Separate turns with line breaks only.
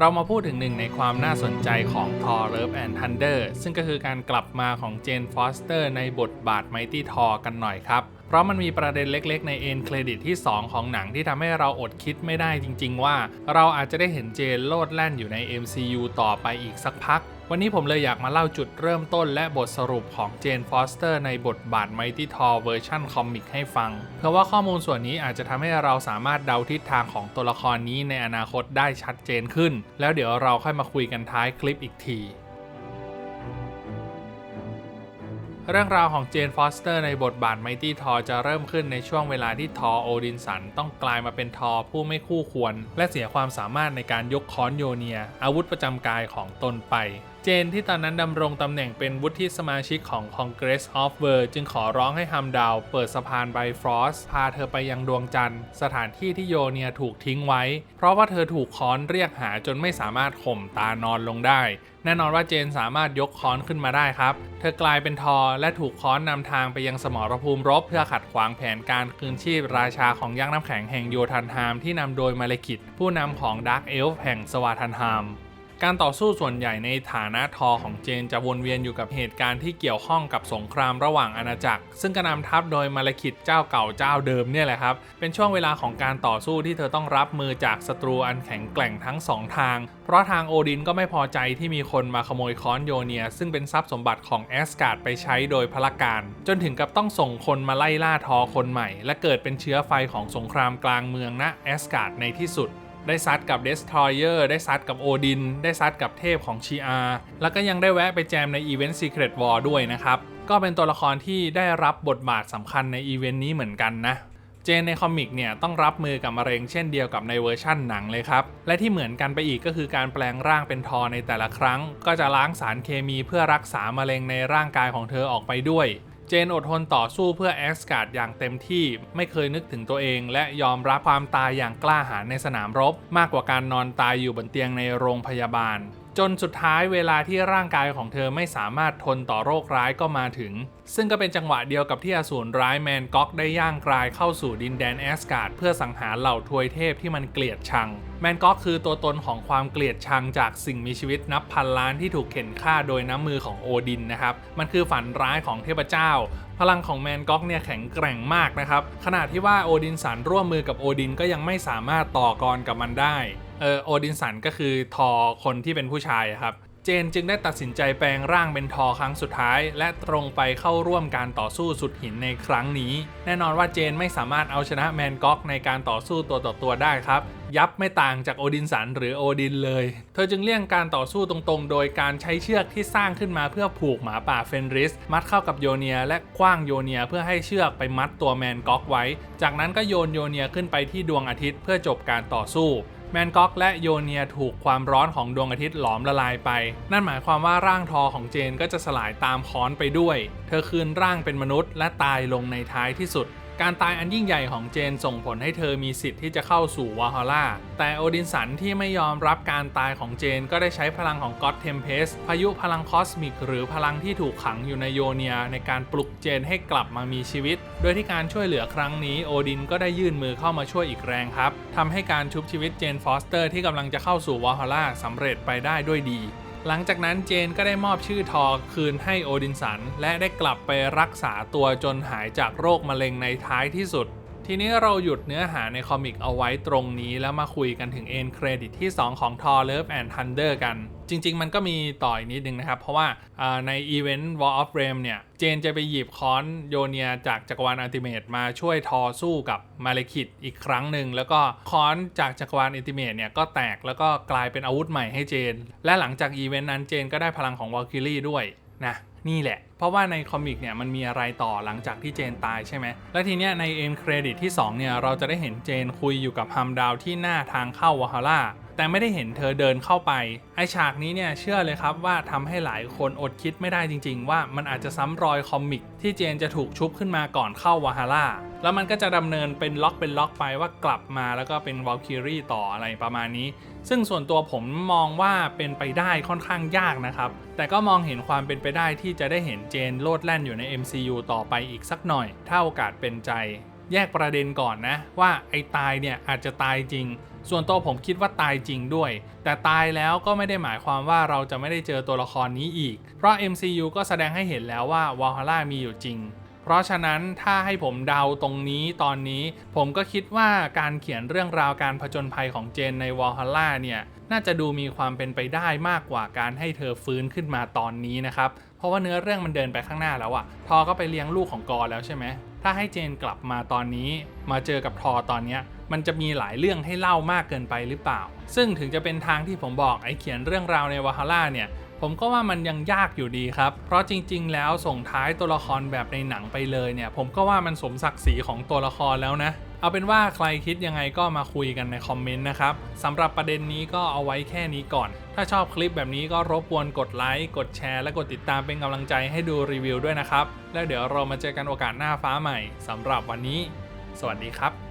เรามาพูดถึงหนึ่งในความน่าสนใจของ Thor Love and Thunder ซึ่งก็คือการกลับมาของเจนฟอสเตอร์ในบทบาท Mighty Thor กันหน่อยครับ เพราะมันมีประเด็นเล็กๆในเอ็นเครดิตที่ 2 ของหนังที่ทำให้เราอดคิดไม่ได้จริง ๆ ว่า เราอาจจะได้เห็นเจนโลดแล่นอยู่ใน MCU ต่อไปอีกสักพัก วันนี้ผมเลยอยากมาเล่าจุดเริ่มต้นและบทสรุปของเจนฟอสเตอร์ในบทบาท Mighty Thor เวอร์ชันคอมิกให้ฟัง เพราะว่าข้อมูลส่วนนี้อาจจะทำให้เราสามารถเดาทิศทางของตัวละครนี้ในอนาคตได้ชัดเจนขึ้น แล้วเดี๋ยวเราค่อยมาคุยกันท้ายคลิปอีกที เรื่องราวของเจนฟอสเตอร์ในบทบาทไมตี้ทอจะเริ่มขึ้นในช่วงเวลาที่ทอโอดินสันต้องกลายมาเป็นทอผู้ไม่คู่ควร และเสียความสามารถในการยกค้อนโยเนีย อาวุธประจำกายของตนไป เจนที่ตอนนั้นดำรงตำแหน่งเป็นวุฒิสมาชิกของ Congress of World จึงขอร้องให้ฮัมดาวเปิดสะพานไบฟรอสพาเธอไปยังดวงจันทร์ สถานที่ที่โยเนียถูกทิ้งไว้ เพราะว่าเธอถูกค้อนเรียกหาจนไม่สามารถข่มตานอนลงได้ แน่นอนว่าเจนสามารถยกค้อนขึ้นมาได้ครับ เธอกลายเป็นทอและถูกค้อนนำทางไปยังสมรภูมิรบ เพื่อขัดขวางแผนการคืนชีพราชาของยักษ์น้ำแข็งแห่งโยธันฮามที่นำโดยมาเลคิดผู้นำของดาร์กเอลฟ์แห่งสวาทันฮาม การต่อสู้ส่วนใหญ่ในฐานะทอของเจนจะวนเวียนอยู่กับเหตุการณ์ที่เกี่ยวข้องกับสงครามระหว่างอาณาจักร ซึ่งกระนำทัพโดยมาลคิดเจ้าเก่าเจ้าเดิมเนี่ยแหละครับ เป็นช่วงเวลาของการต่อสู้ที่เธอต้องรับมือจากศัตรูอันแข็งแกร่งทั้งสองทาง เพราะทางโอดินก็ไม่พอใจที่มีคนมาขโมยค้อนโยเนีย ซึ่งเป็นทรัพย์สมบัติของแอสการ์ดไปใช้โดยพละการ จนถึงกับต้องส่งคนมาไล่ล่าทอคนใหม่ และเกิดเป็นเชื้อไฟของสงครามกลางเมืองณแอสการ์ดในที่สุด ได้ซัดกับ Destroyer ได้ซัดกับโอดินได้ซัดกับเทพของชีอาแล้วก็ยังได้แวะไปแจมในอีเวนต์ Secret War ด้วยนะครับ ก็เป็นตัวละครที่ได้รับบทบาทสำคัญในอีเวนต์นี้เหมือนกันนะเจนในคอมิกเนี่ยต้องรับมือกับมะเร็งเช่นเดียวกับในเวอร์ชั่นหนังเลยครับ และที่เหมือนกันไปอีกก็คือการแปลงร่างเป็นทอในแต่ละครั้ง ก็จะล้างสารเคมีเพื่อรักษามะเร็งในร่างกายของเธอออกไปด้วย เจนอดทนต่อสู้เพื่อแอสการ์ดอย่างเต็มที่ไม่เคยนึกถึงตัวเอง และยอมรับความตายอย่างกล้าหาญในสนามรบ มากกว่าการนอนตายอยู่บนเตียงในโรงพยาบาล จนสุดท้ายเวลาที่ร่างกายของเธอไม่สามารถทนต่อโรคร้ายก็มาถึง ซึ่งก็เป็นจังหวะเดียวกับที่อสูรร้ายแมนก๊อกได้ย่างกลายเข้าสู่ดินแดนแอสการ์ดเพื่อสังหารเหล่าทวยเทพที่มันเกลียดชัง แมนก๊อกคือตัวตนของความเกลียดชังจากสิ่งมีชีวิตนับพันล้านที่ถูกเข็นฆ่าโดยน้ำมือของโอดินนะครับ มันคือฝันร้ายของเทพเจ้า พลังของแมนก๊อกเนี่ยแข็งแกร่งมากนะครับขณะที่ว่าโอดินสันร่วมมือกับโอดินก็ยังไม่สามารถต่อกรกับมันได้ เออโอดินสันก็คือทอคนที่เป็นผู้ชายครับ เจนจึงได้ตัดสินใจแปลงร่างเป็นทอครั้งสุดท้าย และตรงไปเข้าร่วมการต่อสู้สุดหินในครั้งนี้ แน่นอนว่าเจนไม่สามารถเอาชนะแมนก๊อกในการต่อสู้ตัวต่อตัวได้ครับ ยับไม่ต่างจากโอดินสันหรือโอดินเลย เธอจึงเลี่ยงการต่อสู้ตรงๆ โดยการใช้เชือกที่สร้างขึ้นมาเพื่อผูกหมาป่าเฟนริส มัดเข้ากับโยเนีย และคว้างโยเนียเพื่อให้เชือกไปมัดตัวแมนก๊อกไว้ จากนั้นก็โยนโยเนียขึ้นไปที่ดวงอาทิตย์เพื่อจบการต่อสู้ แมนก๊อกและโยเนียถูกความร้อนของดวงอาทิตย์หลอมละลายไป นั่นหมายความว่าร่างทอของเจนก็จะสลายตามค้อนไปด้วย เธอคืนร่างเป็นมนุษย์และตายลงในท้ายที่สุด การตายอันยิ่งใหญ่ของเจนส่งผลให้เธอมีสิทธิ์ที่จะเข้าสู่วาฮาร่า แต่โอดินสันที่ไม่ยอมรับการตายของเจนก็ได้ใช้พลังของก็อตเทมเพสพายุพลังคอสมิก หรือพลังที่ถูกขังอยู่ในโยเนีย ในการปลุกเจนให้กลับมามีชีวิต โดยที่การช่วยเหลือครั้งนี้โอดินก็ได้ยื่นมือเข้ามาช่วยอีกแรงครับทำให้การชุบชีวิตเจนฟอสเตอร์ที่กำลังจะเข้าสู่วาฮาร่าสำเร็จไปได้ด้วยดี หลังจากนั้นเจนก็ได้มอบชื่อทอคืนให้โอดินสัน และได้กลับไปรักษาตัวจนหายจากโรคมะเร็งในท้ายที่สุด ทีนี้เราหยุดเนื้อหาในคอมิกเอาไว้ตรงนี้แล้วมาคุยกันถึงเอ็นเครดิตที่ 2 ของ Thor Love and Thunder กัน จริง ๆ มันก็มีต่ออีกนิดนึงนะครับ เพราะว่าในอีเวนต์ War of Realm เนี่ย เจนจะไปหยิบค้อนโยเนียจากจักรวาลอัลติเมตมาช่วยทอสู้กับมาเลคิดอีกครั้งหนึ่ง แล้วก็ค้อนจากจักรวาลอัลติเมตเนี่ยก็แตกแล้วก็กลายเป็นอาวุธใหม่ให้เจน และหลังจากอีเวนต์นั้นเจนก็ได้พลังของวอลคิลี่ด้วยนะ นี่แหละ เพราะว่าในคอมิกเนี่ยมันมีอะไรต่อหลังจากที่เจนตายใช่ไหม และทีเนี้ยในเอ็นเครดิตที่ 2 เนี่ย เราจะได้เห็นเจนคุยอยู่กับฮัมดาวที่หน้าทางเข้าวาฮาร่าแต่ไม่ได้เห็นเธอเดินเข้าไป ไอฉากนี้เนี่ยเชื่อเลยครับว่าทำให้หลายคนอดคิดไม่ได้จริง ๆ ว่ามันอาจจะซ้ำรอยคอมิกที่เจนจะถูกชุบขึ้นมาก่อนเข้าวาฮาร่า แล้วมันก็จะดำเนินเป็นล็อกเป็นล็อกไปว่ากลับมาแล้วก็เป็นวอลคิรี่ต่ออะไรประมาณนี้ ซึ่งส่วนตัวผมมองว่าเป็นไปได้ค่อนข้างยากนะครับ แต่ก็มองเห็นความเป็นไปได้ที่จะได้เห็นเจนโลดแล่นอยู่ใน MCU ต่อไปอีกสักหน่อย ถ้าโอกาสเป็นใจ แยกประเด็นก่อนนะว่าไอ้ตายเนี่ยอาจจะตายจริง ส่วนตัวผมคิดว่าตายจริงด้วย แต่ตายแล้วก็ไม่ได้หมายความว่าเราจะไม่ได้เจอตัวละครนี้อีก เพราะ MCU ก็แสดงให้เห็นแล้วว่าวาฮาร่ามีอยู่จริง เพราะฉะนั้นถ้าให้ผมเดาตรงนี้ตอนนี้ ผมก็คิดว่าการเขียนเรื่องราวการผจญภัยของเจนในวอลฮาร่าเนี่ยน่าจะดูมีความเป็นไปได้มากกว่าการให้เธอฟื้นขึ้นมาตอนนี้นะครับ เพราะว่าเนื้อเรื่องมันเดินไปข้างหน้าแล้วอะทอก็ไปเลี้ยงลูกของกอแล้วใช่ไหมถ้าให้เจนกลับมาตอนนี้ มาเจอกับทอตอนนี้มันจะมีหลายเรื่องให้เล่ามากเกินไปหรือเปล่า ซึ่งถึงจะเป็นทางที่ผมบอกไอ้เขียนเรื่องราวในวาฮาร่าเนี่ย ผมก็ว่ามันยังยากอยู่ดีครับ เพราะจริง ๆ แล้วส่งท้ายตัวละครแบบในหนังไปเลยเนี่ย ผมก็ว่ามันสมศักดิ์ศรีของตัวละครแล้วนะ เอาเป็นว่าใครคิดยังไงก็มาคุยกันในคอมเมนต์นะครับสำหรับประเด็นนี้ก็เอาไว้แค่นี้ก่อน ถ้าชอบคลิปแบบนี้ก็รบกวนกดไลค์กดแชร์และกดติดตามเป็นกำลังใจให้ดูรีวิวด้วยนะครับ แล้วเดี๋ยวเรามาเจอกันโอกาสหน้าฟ้าใหม่สำหรับวันนี้ สวัสดีครับ